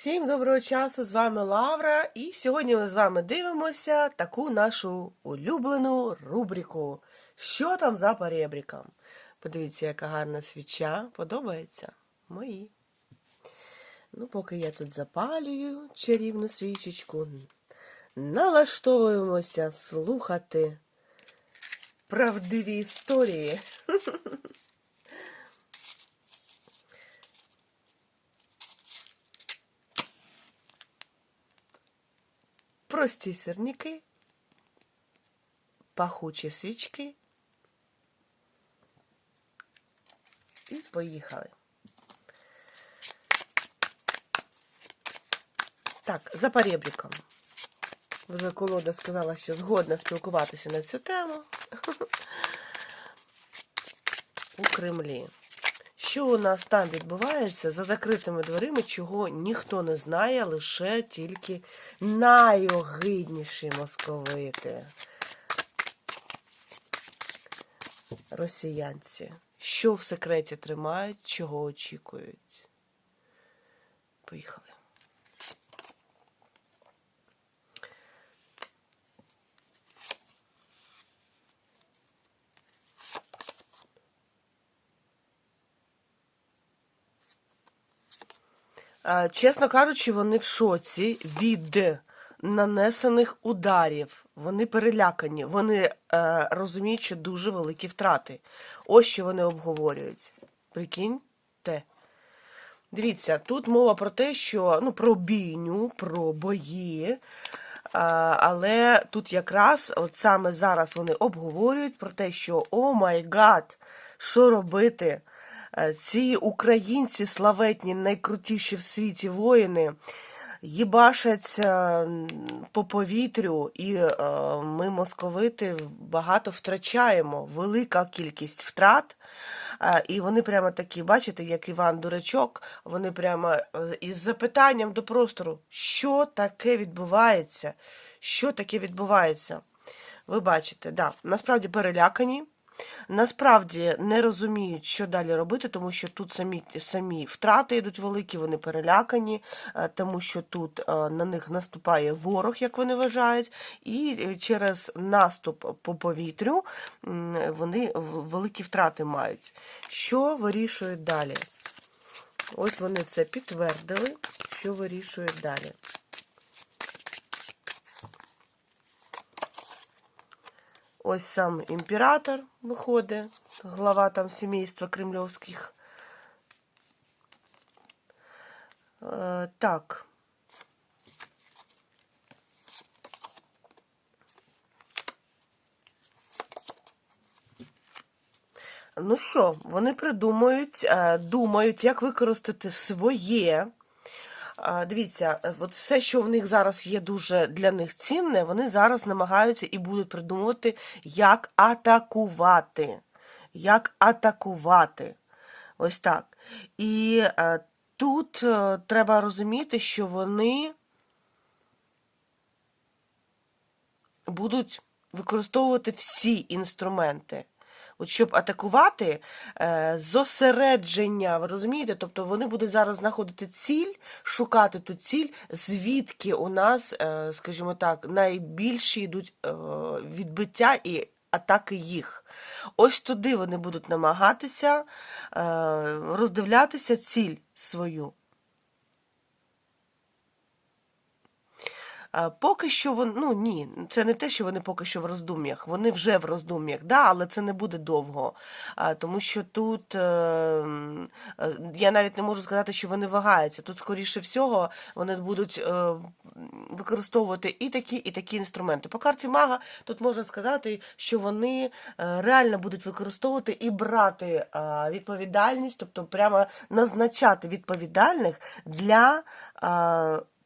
Всім доброго часу! З вами Лавра, і сьогодні ми з вами дивимося таку нашу улюблену рубрику. Що там за перебріком? Подивіться, яка гарна свіча. Подобається? Мої. Ну, поки я тут запалюю чарівну свічечку, налаштовуємося слухати правдиві історії. Прості сирники, пахучі свічки. І поїхали. Так, за перебріком. Вже колода сказала, що згодна спілкуватися на цю тему. У Кремлі. Що у нас там відбувається за закритими дверима, чого ніхто не знає, лише тільки найогидніші московити. Росіянці. Що в секреті тримають, чого очікують? Поїхали. Чесно кажучи, вони в шоці від нанесених ударів. Вони перелякані, вони е, розуміють, що дуже великі втрати. Ось що вони обговорюють. Прикиньте. Дивіться, тут мова про те, що ну, про бійню, про бої. А, але тут якраз от саме зараз вони обговорюють про те, що о май гад, що робити? Е, Ці українці славетні, найкрутіші в світі воїни, їбашаться по повітрю, і е, ми, московити, багато втрачаємо, велика кількість втрат. Е, І вони прямо такі, бачите, як Іван Дурачок, вони прямо із запитанням до простору, що таке відбувається? Що таке відбувається? Ви бачите, да, насправді перелякані. Насправді не розуміють, що далі робити, тому що тут самі самі втрати йдуть великі, вони перелякані, е, тому що тут е, на них наступає ворог, як вони вважають, і е, через наступ по повітрю вони великі втрати мають. Що вирішують далі? Ось вони це підтвердили, що вирішують далі. Ось сам імператор виходить, глава там сімейства кремльовських. Е, так. Ну що, вони придумують, е, думають, як використати своє. Дивіться, е, от все, що в них зараз є дуже для них цінне, вони зараз намагаються і будуть придумувати, як атакувати. Як атакувати. Ось так. І е, тут е, треба розуміти, що вони будуть використовувати всі інструменти. От щоб атакувати е, зосередження, ви розумієте? Тобто вони будуть зараз знаходити ціль, шукати ту ціль, звідки у нас, е, скажімо так, найбільші йдуть е, відбиття і атаки їх. Ось туди вони будуть намагатися роздивлятися ціль свою. Поки що вони, ну ні, це не те, що вони поки що в роздум'ях. Вони вже в роздум'ях, да, але це не буде довго. Тому що тут е, е, я навіть не можу сказати, що вони вагаються. Тут, скоріше всього, вони будуть е, використовувати і такі, і такі інструменти. По карті мага тут можна сказати, що вони е, реально будуть використовувати і брати е, відповідальність, тобто прямо назначати відповідальних для.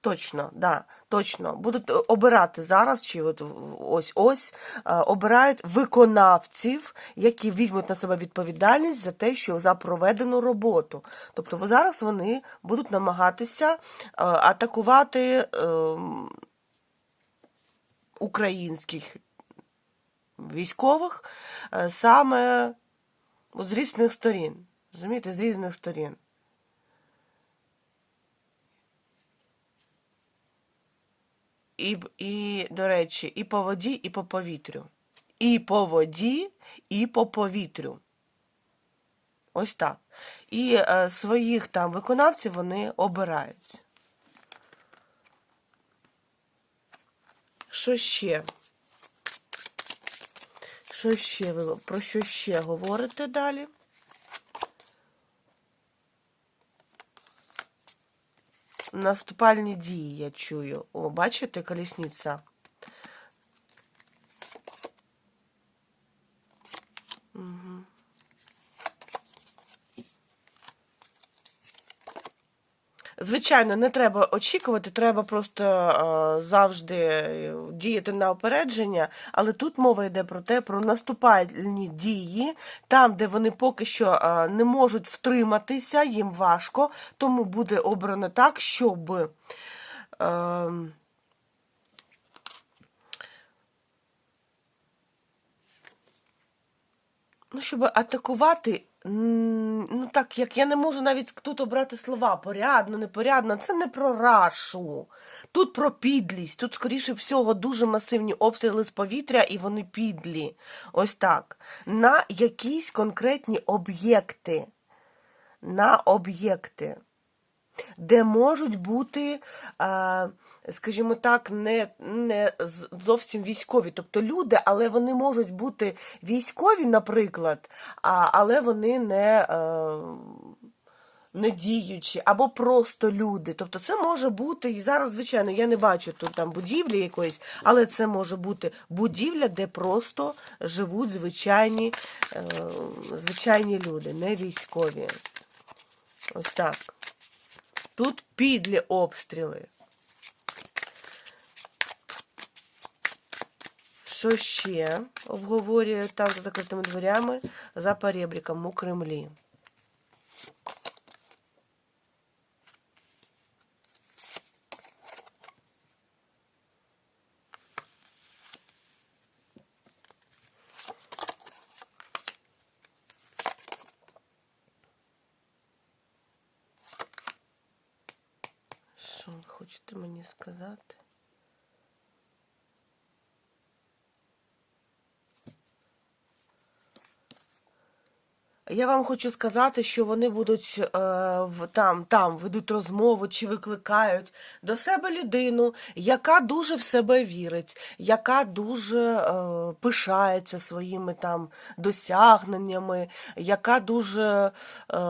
Точно, да, точно. Будуть е, обирати зараз, чи от ось ось е, обирають виконавців, які візьмуть на себе відповідальність за те, що за проведену роботу. Тобто зараз вони будуть намагатися е, атакувати ем, українських військових саме з різних сторін. Розумієте, з різних сторін. І, і, до речі, і по воді, і по повітрю. І по воді, і по повітрю. Ось так. І е, своїх там виконавців вони обирають. Що ще? Що ще ви про що ще говорите далі? Наступальні дії я чую. О, бачите, колісниця. Звичайно, не треба очікувати, треба просто е, завжди е, діяти на опередження, але тут мова йде про те, про наступальні дії, там, де вони поки що е, не можуть втриматися, їм важко, тому буде обрано так, щоб. Е, Ну, щоб атакувати, ну так, як я не можу навіть тут обрати слова порядно, непорядно, це не про рашу. Тут про підлість. Тут, скоріше всього, дуже масивні обстріли з повітря, і вони підлі. Ось так. На якісь конкретні об'єкти. На об'єкти, де можуть бути. Е, скажімо так, не не зовсім військові, тобто люди, але вони можуть бути військові, наприклад, а, але вони не, е, не діючі, або просто люди. Тобто це може бути, і зараз, звичайно, я не бачу тут там будівлі якоїсь, але це може бути будівля, де просто живуть звичайні, е, звичайні люди, не військові. Ось так. Тут підлі обстріли. Що ще обговорює там за закритими дверями за перебріком у Кремлі? Що ви хочете мені сказати? Я вам хочу сказати, що вони будуть е, там, там ведуть розмову чи викликають до себе людину, яка дуже в себе вірить, яка дуже е, пишається своїми там досягненнями, яка дуже е,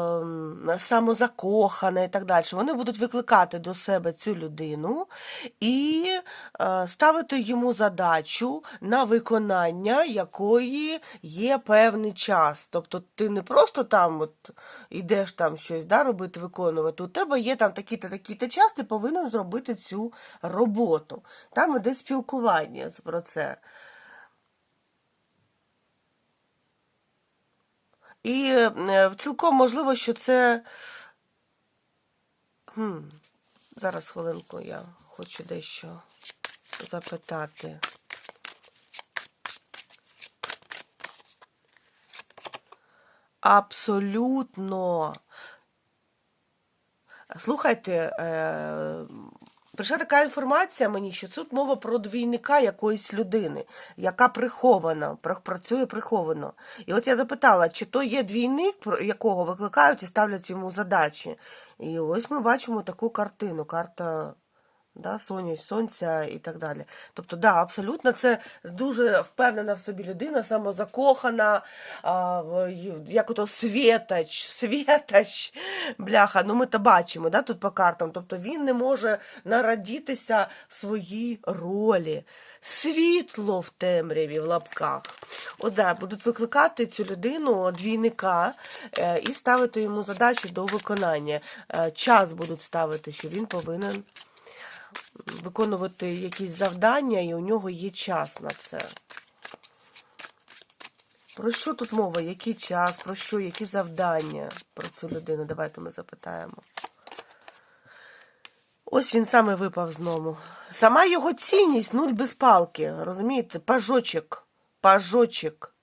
самозакохана і так далі. Вони будуть викликати до себе цю людину і е, ставити йому задачу на виконання якої є певний час. Тобто ти не просто там от ідеш там щось да, робити, виконувати. У тебе є там такий-то такий-то час, ти повинен зробити цю роботу. Там іде спілкування про це. І е, цілком можливо, що це. Хм, зараз хвилинку я хочу дещо запитати. Абсолютно. Слухайте, е, прийшла така інформація мені, що тут мова про двійника якоїсь людини, яка прихована, працює приховано. І от я запитала, чи то є двійник, якого викликають і ставлять йому задачі. І ось ми бачимо таку картину, карта да, сонця і так далі. Тобто, да, абсолютно, це дуже впевнена в собі людина, самозакохана, а, як ото світач, світач, бляха, ну ми то бачимо, да, тут по картам. Тобто він не може нарадітися в своїй ролі. Світло в темряві в лапках. От да, будуть викликати цю людину, двійника, е, і ставити йому задачу до виконання. Е, Час будуть ставити, що він повинен виконувати якісь завдання, і у нього є час на це. Про що тут мова? Який час, про що, які завдання про цю людину? Давайте ми запитаємо. Ось він саме випав знову. Сама його цінність нуль без палки. Розумієте? Пажочок. Пажочок.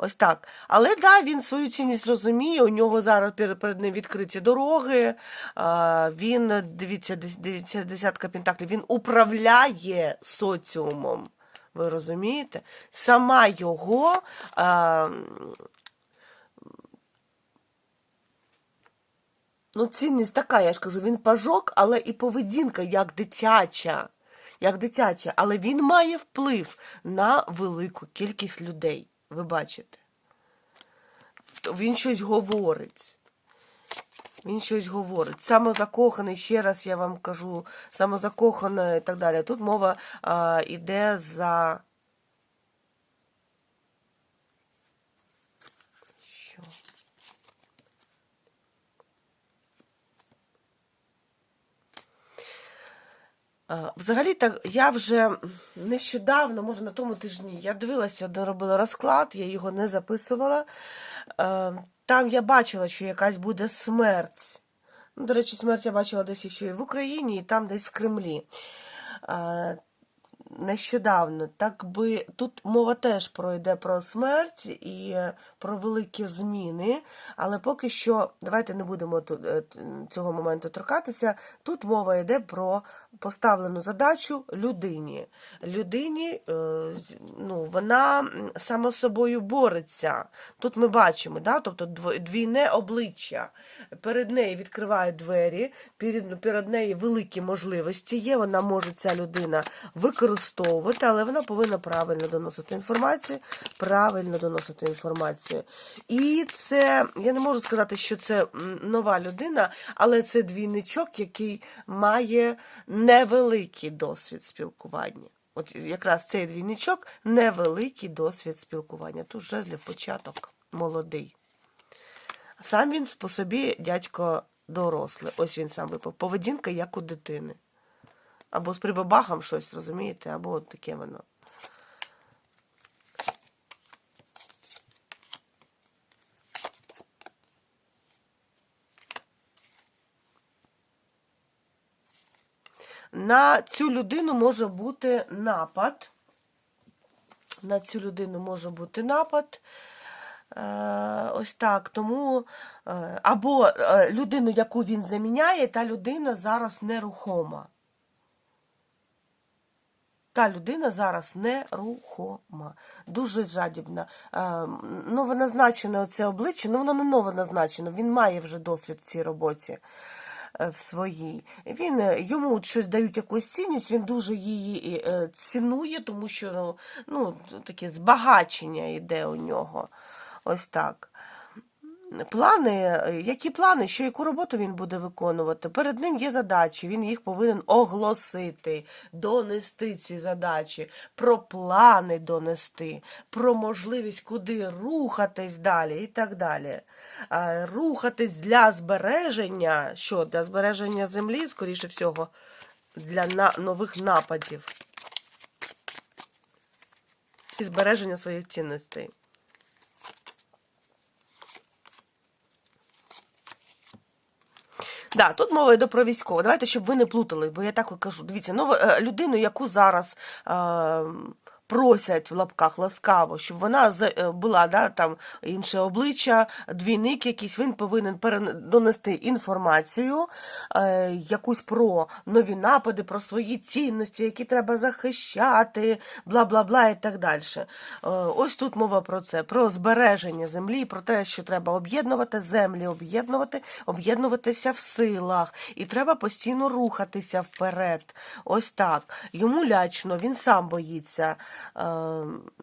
Ось так. Але да, він свою цінність розуміє. У нього зараз перед, ним відкриті дороги. Він, дивіться, дивіться, десятка пентаклів, він управляє соціумом. Ви розумієте? Сама його. Ну, цінність така, я ж кажу, він пажок, але і поведінка як дитяча. Як дитяча, але він має вплив на велику кількість людей. Ви бачите? Він щось говорить. Він щось говорить. Самозакоханий, ще раз я вам кажу, самозакоханий і так далі. Тут мова а, йде за. Що? Взагалі, так я вже нещодавно, може на тому тижні, я дивилася, де робила розклад, я його не записувала. Е, Там я бачила, що якась буде смерть. Ну, до речі, смерть я бачила десь ще і в Україні, і там десь в Кремлі. Нещодавно, так би тут мова теж пройде про смерть і про великі зміни, але поки що давайте не будемо тут е, цього моменту торкатися. Тут мова йде про поставлену задачу людині. Людині, е, ну, вона сама собою бореться. Тут ми бачимо, да? тобто двійне обличчя. Перед нею відкривають двері, перед, перед нею великі можливості є. Вона може ця людина використовувати, але вона повинна правильно доносити інформацію, правильно доносити інформацію. І це я не можу сказати, що це нова людина, але це двійничок, який має невеликий досвід спілкування. От якраз цей двійничок невеликий досвід спілкування. Тут жезлів початок молодий. Сам він по собі дядько дорослий. Ось він сам випав. Поведінка як у дитини. Або з прибабахом щось, розумієте, або от таке воно. На цю людину може бути напад. На цю людину може бути напад. Е, Ось так. Тому е, або е, людину, яку він заміняє, та людина зараз нерухома. Та людина зараз нерухома, дуже жадібна. Е, Новоназначене оце обличчя, ну воно не новоназначено, він має вже досвід в цій роботі е, в своїй. Він е, йому щось дають якусь цінність, він дуже її цінує, тому що ну, ну, таке збагачення йде у нього. Ось так. Плани, е, які плани, що яку роботу він буде виконувати? Перед ним є задачі, він їх повинен оголосити, донести ці задачі, про плани донести, про можливість, куди рухатись далі і так далі. Рухатись для збереження, що для збереження землі, скоріше всього, для нових нападів і збереження своїх цінностей. Да, тут мова йде про військово. Давайте, щоб ви не плутали, бо я так кажу. Дивіться, ну, е, людину, яку зараз е, просять в лапках ласкаво, щоб вона е, була да, там інше обличчя, двійник якийсь, він повинен донести інформацію е, якусь про нові напади, про свої цінності, які треба захищати, бла бла бла і так далі. Е, ось тут мова про це, про збереження землі, про те, що треба об'єднувати землі, об'єднувати, об'єднуватися в силах, і треба постійно рухатися вперед. Ось так. Йому лячно, він сам боїться. Е,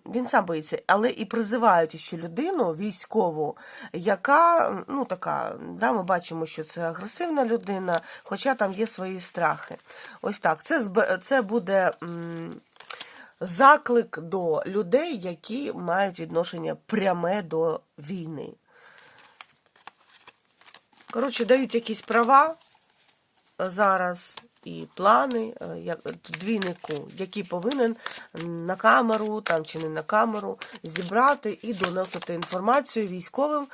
Він сам боїться, але і призивають ще людину військову, яка ну така, да, ми бачимо, що це агресивна людина, хоча там є свої страхи. Ось так. Це це буде. Заклик до людей, які мають відношення пряме до війни. Коротше, дають якісь права зараз і плани е, як двійнику, який повинен на камеру там чи не на камеру зібрати і доносити інформацію військовим е,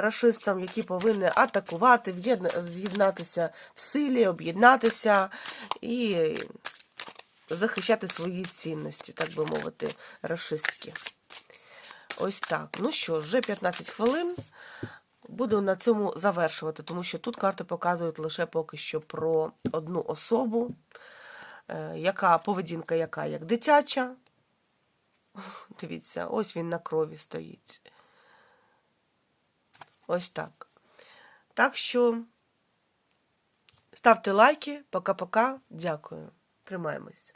рашистам, які повинні атакувати, з'єднатися в силі, об'єднатися і захищати свої цінності, так би мовити, рашистські. Ось так. Ну що, вже 15 хвилин. Буду на цьому завершувати, тому що тут карти показують лише поки що про одну особу, е, яка поведінка, яка як дитяча. Дивіться, ось він на крові стоїть. Ось так. Так що ставте лайки. Пока-пока. Дякую. Тримаємось.